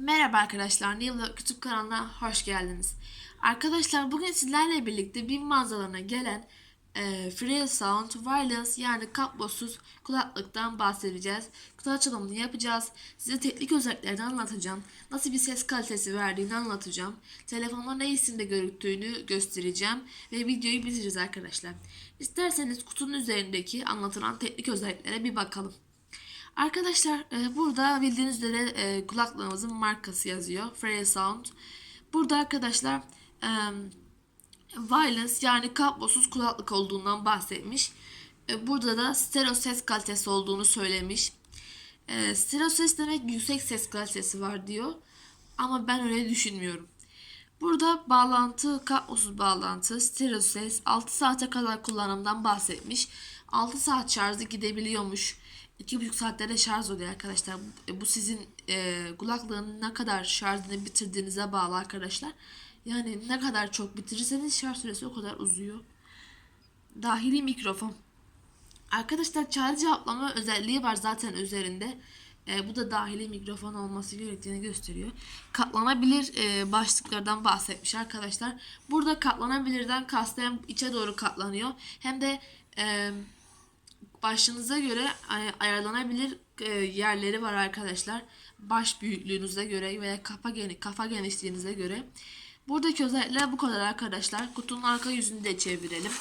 Merhaba arkadaşlar, Nilo YouTube kanalına hoş geldiniz. Arkadaşlar bugün sizlerle birlikte bin mağazalarına gelen e, Free Sound Wireless yani kablosuz kulaklıktan bahsedeceğiz. Kutu açılımını yapacağız. Size teknik özelliklerini anlatacağım. Nasıl bir ses kalitesi verdiğini anlatacağım. Telefonda ne isimde görüktüğünü göstereceğim. Ve videoyu bitireceğiz arkadaşlar. İsterseniz kutunun üzerindeki anlatılan teknik özelliklere bir bakalım. Arkadaşlar e, burada bildiğiniz üzere e, kulaklığımızın markası yazıyor. Free Sound. Burada arkadaşlar e, wireless yani kablosuz kulaklık olduğundan bahsetmiş. E, burada da stereo ses kalitesi olduğunu söylemiş. E, stereo ses demek yüksek ses kalitesi var diyor. Ama ben öyle düşünmüyorum. Burada bağlantı, kablosuz bağlantı, stereo ses 6 saate kadar kullanımdan bahsetmiş. 6 saat şarjı gidebiliyormuş. 2,5 saatte de şarj oluyor arkadaşlar. Bu- Bu sizin e, kulaklığın ne kadar şarjını bitirdiğinize bağlı arkadaşlar. Yani ne kadar çok bitirirseniz şarj süresi o kadar uzuyor. Dahili mikrofon. Arkadaşlar çağrı cevaplama özelliği var zaten üzerinde. E, bu da dahili mikrofon olması gerektiğini gösteriyor. Katlanabilir e, başlıklardan bahsetmiş arkadaşlar. Burada katlanabilirden kastı hem içe doğru katlanıyor hem de e, başınıza göre ay- ayarlanabilir e, yerleri var arkadaşlar. Baş büyüklüğünüze göre veya kafa geni kafa genişliğinize göre. Buradaki özellikler bu kadar arkadaşlar. Kutunun arka yüzünü de çevirelim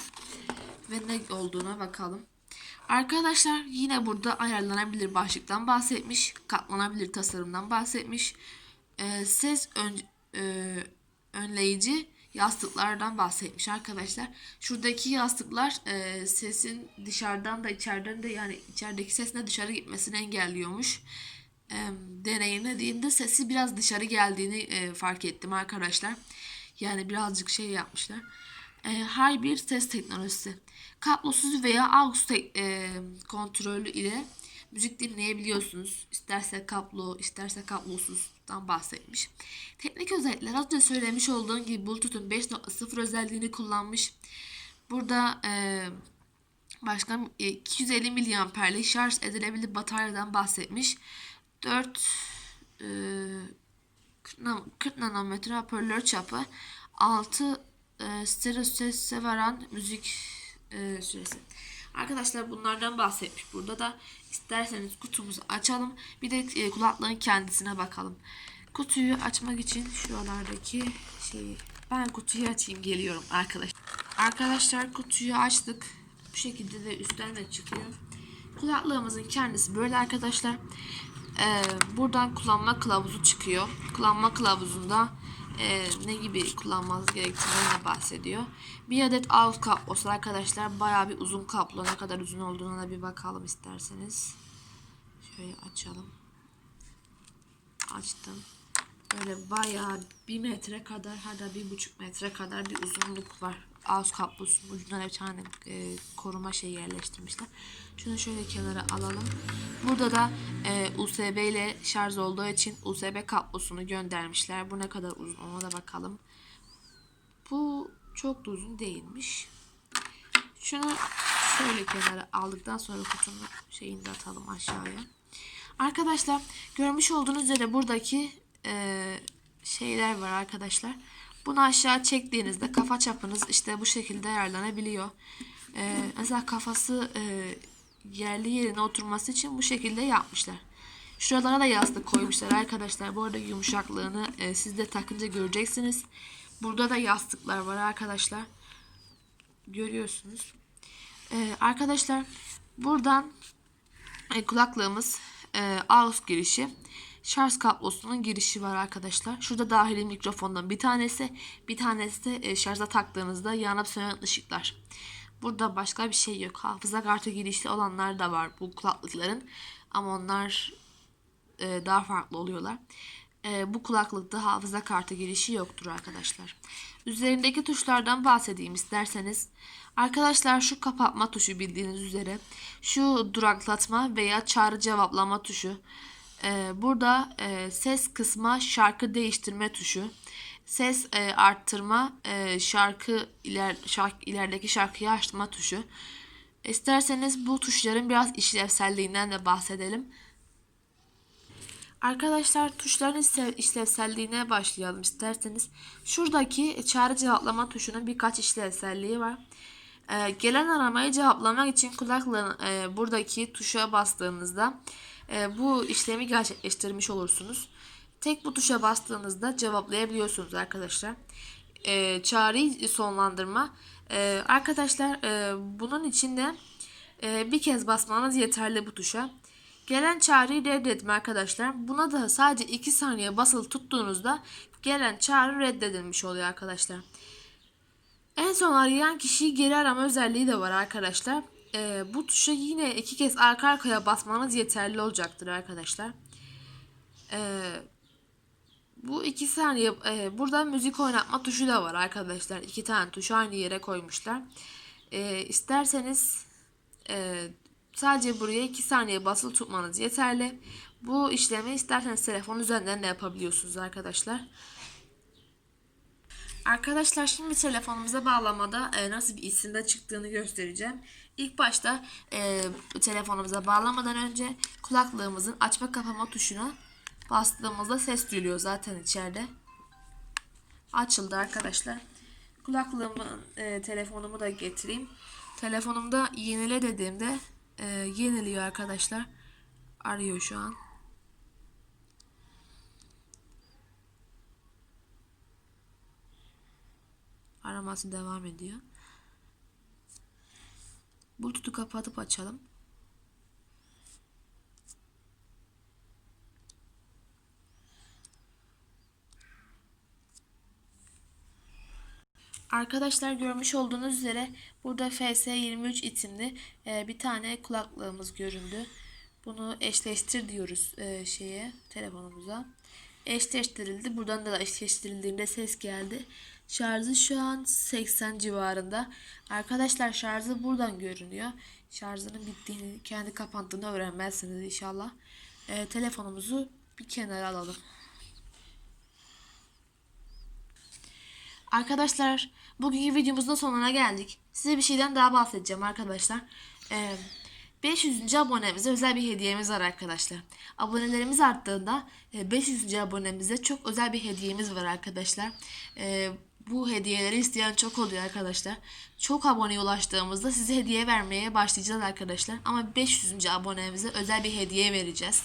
ve ne olduğuna bakalım. Arkadaşlar yine burada ayarlanabilir başlıktan bahsetmiş, katlanabilir tasarımdan bahsetmiş, Ee, ses ön, e, önleyici yastıklardan bahsetmiş arkadaşlar. Şuradaki yastıklar e, sesin dışarıdan da içeriden de yani içerideki sesin dışarı gitmesini engelliyormuş. E, deneyimlediğimde sesi biraz dışarı geldiğini e, fark ettim arkadaşlar. Yani birazcık şey yapmışlar e, high bir ses teknolojisi. Kablosuz veya aux e, kontrolü ile müzik dinleyebiliyorsunuz. İsterse kablo, isterse kablosuzdan bahsetmiş. Teknik özellikler az önce söylemiş olduğum gibi Bluetooth'un 5.0 özelliğini kullanmış. Burada e, başka e, 250 miliamperlik şarj edilebilir bataryadan bahsetmiş. 4 e, 40 nan- 40 nanometre hoparlör çapı 6 e, stereo sese varan müzik e, süresi. Arkadaşlar bunlardan bahsetmiş. Burada da isterseniz kutumuzu açalım. Bir de e, kulaklığın kendisine bakalım. Kutuyu açmak için şuralardaki şeyi ben kutuyu açayım geliyorum arkadaşlar. Arkadaşlar kutuyu açtık. Bu şekilde de üstten de çıkıyor. Kulaklığımızın kendisi böyle arkadaşlar. Ee, buradan kullanma kılavuzu çıkıyor. Kullanma kılavuzunda e, ne gibi kullanmanız gerektiğinden de bahsediyor. Bir adet AUX kablosu arkadaşlar. Bayağı bir uzun kablo. Ne kadar uzun olduğuna da bir bakalım isterseniz. Şöyle açalım. Açtım. Böyle bayağı bir metre kadar hatta bir buçuk metre kadar bir uzunluk var. Ağız kablosunun ucuna bir tane e, koruma şeyi yerleştirmişler. Şunu şöyle kenara alalım. Burada da e, USB ile şarj olduğu için USB kablosunu göndermişler. Bu ne kadar uzun ona da bakalım. Bu çok da uzun değilmiş. Şunu şöyle kenara aldıktan sonra kutunun şeyini de atalım aşağıya. Arkadaşlar görmüş olduğunuz üzere buradaki e, şeyler var arkadaşlar. Bunu aşağı çektiğinizde kafa çapınız işte bu şekilde ayarlanabiliyor. E, mesela kafası e, yerli yerine oturması için bu şekilde yapmışlar. Şuralara da yastık koymuşlar arkadaşlar. Bu arada yumuşaklığını e, siz de takınca göreceksiniz. Burada da yastıklar var arkadaşlar. Görüyorsunuz. E, arkadaşlar buradan e, kulaklığımız e, AUX girişi. Şarj kablosunun girişi var arkadaşlar. Şurada dahili mikrofondan bir tanesi. Bir tanesi de e, şarja taktığınızda yanıp sönen ışıklar. Burada başka bir şey yok. Hafıza kartı girişli olanlar da var bu kulaklıkların. Ama onlar e, daha farklı oluyorlar. E, bu kulaklıkta hafıza kartı girişi yoktur arkadaşlar. Üzerindeki tuşlardan bahsedeyim isterseniz. Arkadaşlar şu kapatma tuşu bildiğiniz üzere. Şu duraklatma veya çağrı cevaplama tuşu. E, burada e, ses kısma şarkı değiştirme tuşu. Ses e, arttırma, e, şarkı iler şarkı ilerideki şarkıyı açma tuşu. İsterseniz bu tuşların biraz işlevselliğinden de bahsedelim. Arkadaşlar tuşların işlev- işlevselliğine başlayalım isterseniz. Şuradaki çağrı cevaplama tuşunun birkaç işlevselliği var. Ee, gelen aramayı cevaplamak için kulaklığın e, buradaki tuşa bastığınızda e, bu işlemi gerçekleştirmiş olursunuz. Tek bu tuşa bastığınızda cevaplayabiliyorsunuz arkadaşlar. Ee, çağrıyı sonlandırma. Ee, arkadaşlar e, bunun için de e, bir kez basmanız yeterli bu tuşa. Gelen çağrıyı reddetme arkadaşlar. Buna da sadece 2 saniye basılı tuttuğunuzda gelen çağrı reddedilmiş oluyor arkadaşlar. En son arayan kişiyi geri arama özelliği de var arkadaşlar. Ee, bu tuşa yine iki kez arka arkaya basmanız yeterli olacaktır arkadaşlar. Ee, bu iki saniye e, burada müzik oynatma tuşu da var arkadaşlar. İki tane tuş aynı yere koymuşlar. Ee, isterseniz e, sadece buraya iki saniye basılı tutmanız yeterli. Bu işlemi isterseniz telefon üzerinden de yapabiliyorsunuz arkadaşlar. Arkadaşlar şimdi telefonumuza bağlamada e, nasıl bir isimde çıktığını göstereceğim. İlk başta e, telefonumuza bağlamadan önce kulaklığımızın açma kapama tuşuna bastığımızda ses duyuluyor zaten içeride. Açıldı arkadaşlar. Kulaklığımı, e, telefonumu da getireyim. Telefonumda yenile dediğimde e, yeniliyor arkadaşlar. Arıyor şu an. Araması devam ediyor. Bluetooth'u kapatıp açalım. Arkadaşlar görmüş olduğunuz üzere burada FS23 isimli e, bir tane kulaklığımız göründü. Bunu eşleştir diyoruz e, şeye telefonumuza. Eşleştirildi. Buradan da eşleştirildiğinde ses geldi. Şarjı şu an 80 civarında. Arkadaşlar şarjı buradan görünüyor. Şarjının bittiğini, kendi kapandığını öğrenmezsiniz inşallah. E, telefonumuzu bir kenara alalım. Arkadaşlar bugünkü videomuzun sonuna geldik. Size bir şeyden daha bahsedeceğim arkadaşlar. Ee, 500. abonemize özel bir hediyemiz var arkadaşlar. Abonelerimiz arttığında e, 500. abonemize çok özel bir hediyemiz var arkadaşlar. Ee, bu hediyeleri isteyen çok oluyor arkadaşlar. Çok aboneye ulaştığımızda size hediye vermeye başlayacağız arkadaşlar. Ama 500. abonemize özel bir hediye vereceğiz.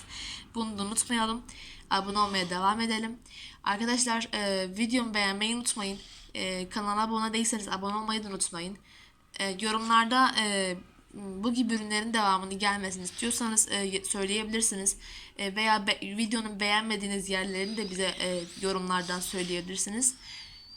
Bunu da unutmayalım. Abone olmaya devam edelim. Arkadaşlar e, videomu beğenmeyi unutmayın. E, kanala abone değilseniz abone olmayı da unutmayın. E, yorumlarda e, bu gibi ürünlerin devamını gelmesini istiyorsanız e, söyleyebilirsiniz. E, veya be, videonun beğenmediğiniz yerlerini de bize e, yorumlardan söyleyebilirsiniz.